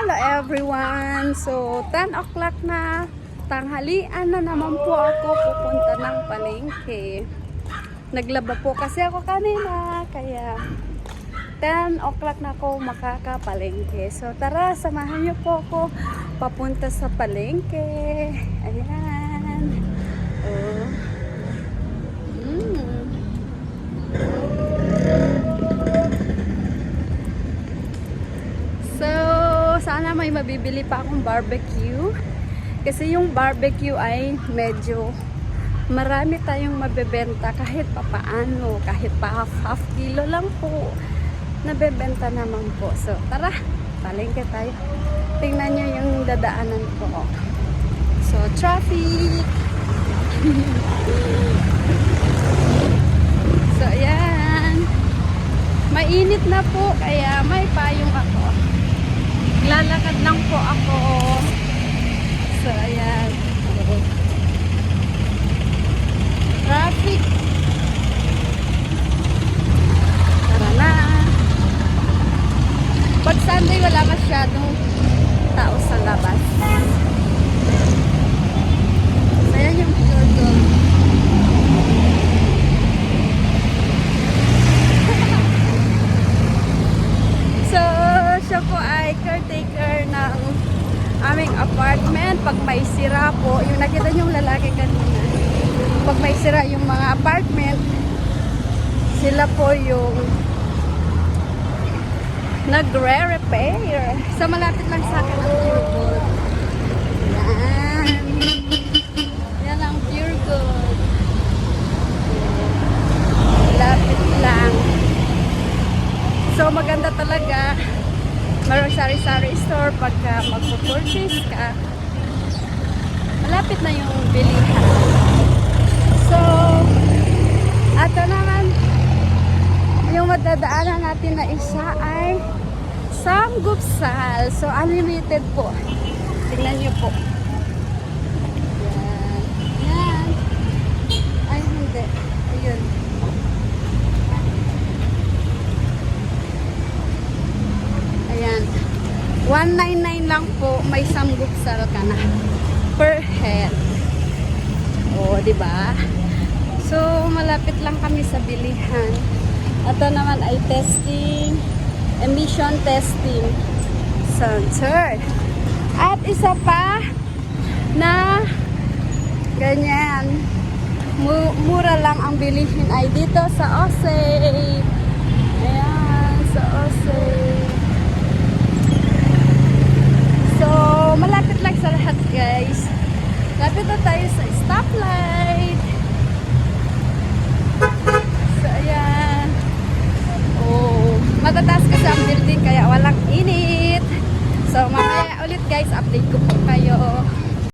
Hello everyone! So, 10 o'clock na. Tanghalian na naman po ako pupunta ng palengke. Naglaba po kasi ako kanina, kaya 10 o'clock na ako makakapalengke. So, tara, samahan niyo po ako papunta sa palengke. Ayan. Oh. May mabibili pa akong barbecue. Kasi yung barbecue ay medyo marami tayong mabebenta kahit papaano, kahit pa half, half kilo lang po. Nabebenta naman po. So, tara, palengke tayo. Tingnan nyo yung dadaanan ko. So, traffic. so, ayan. Mainit na po, kaya may payong ako. Lalakad lang po ako. So, ayan. Traffic. Tara na. Pag Sunday, wala masyadong tao sa labas. Ayan yung pure gold. So, siya po ay caretaker ng aming apartment. Pag may sira po, yung nakita niyo yung lalaki kanina. Pag may sira yung mga apartment, sila po yung nagre-repair. So, malapit lang sa akin ang Pure Gold. Yan. Yan ang Pure Gold. Malapit lang. So, maganda talaga. Merong sari-sari store pagka magpo-purchase ka. Malapit na yung bilihan. So, ato naman, yung madadaanan natin na isa ay Samgupsal. So, unlimited po. Tingnan niyo po. Yan. Yan. Ay, hindi. Ayun. Ayan. 199 lang po, may samgupsal ka na per head. O, di ba? So, malapit lang kami sa bilihan. Ito naman ay testing, emission testing center. At isa pa na ganyan, mu- mura lang ang bilihin ay dito sa Osay. mataas kasi ang building kaya walang init. So mamaya ulit guys, update ko po kayo.